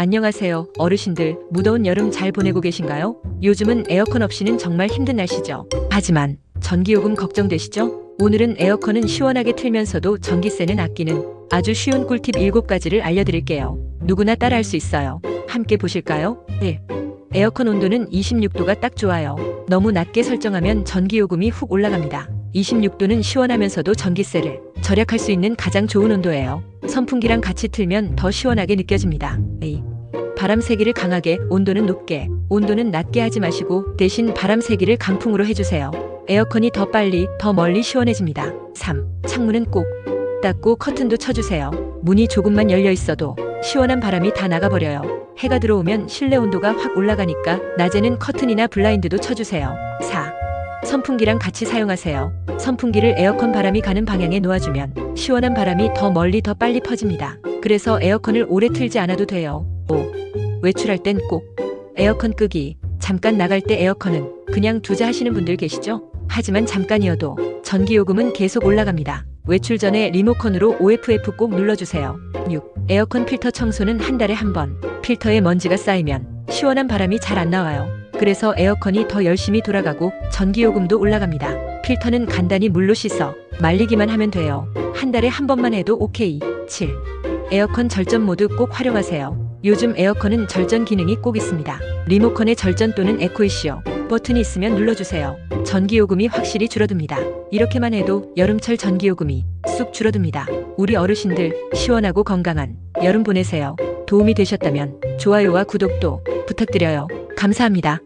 안녕하세요, 어르신들. 무더운 여름 잘 보내고 계신가요? 요즘은 에어컨 없이는 정말 힘든 날씨죠. 하지만 전기요금 걱정되시죠? 오늘은 에어컨은 시원하게 틀면서도 전기세는 아끼는 아주 쉬운 꿀팁 7가지를 알려드릴게요. 누구나 따라할 수 있어요. 함께 보실까요? 1. 에어컨 온도는 26도가 딱 좋아요. 너무 낮게 설정하면 전기요금이 훅 올라갑니다. 26도는 시원하면서도 전기세를 절약할 수 있는 가장 좋은 온도예요. 선풍기랑 같이 틀면 더 시원하게 느껴집니다. 2. 바람 세기를 강하게, 온도는 높게, 온도는 낮게 하지 마시고 대신 바람 세기를 강풍으로 해주세요. 에어컨이 더 빨리, 더 멀리 시원해집니다. 3. 창문은 꼭 닫고 커튼도 쳐주세요. 문이 조금만 열려 있어도 시원한 바람이 다 나가버려요. 해가 들어오면 실내 온도가 확 올라가니까 낮에는 커튼이나 블라인드도 쳐주세요. 4. 선풍기랑 같이 사용하세요. 선풍기를 에어컨 바람이 가는 방향에 놓아주면 시원한 바람이 더 멀리 더 빨리 퍼집니다. 그래서 에어컨을 오래 틀지 않아도 돼요. 5. 외출할 땐 꼭 에어컨 끄기. 잠깐 나갈 때 에어컨은 그냥 두자 하시는 분들 계시죠? 하지만 잠깐이어도 전기요금은 계속 올라갑니다. 외출 전에 리모컨으로 OFF 꼭 눌러주세요. 6. 에어컨 필터 청소는 한 달에 한 번. 필터에 먼지가 쌓이면 시원한 바람이 잘 안 나와요. 그래서 에어컨이 더 열심히 돌아가고 전기요금도 올라갑니다. 필터는 간단히 물로 씻어 말리기만 하면 돼요. 한 달에 한 번만 해도 오케이. 7. 에어컨 절전 모드 꼭 활용하세요. 요즘 에어컨은 절전 기능이 꼭 있습니다. 리모컨의 절전 또는 에코이시오 버튼이 있으면 눌러주세요. 전기요금이 확실히 줄어듭니다. 이렇게만 해도 여름철 전기요금이 쑥 줄어듭니다. 우리 어르신들 시원하고 건강한 여름 보내세요. 도움이 되셨다면 좋아요와 구독도 부탁드려요. 감사합니다.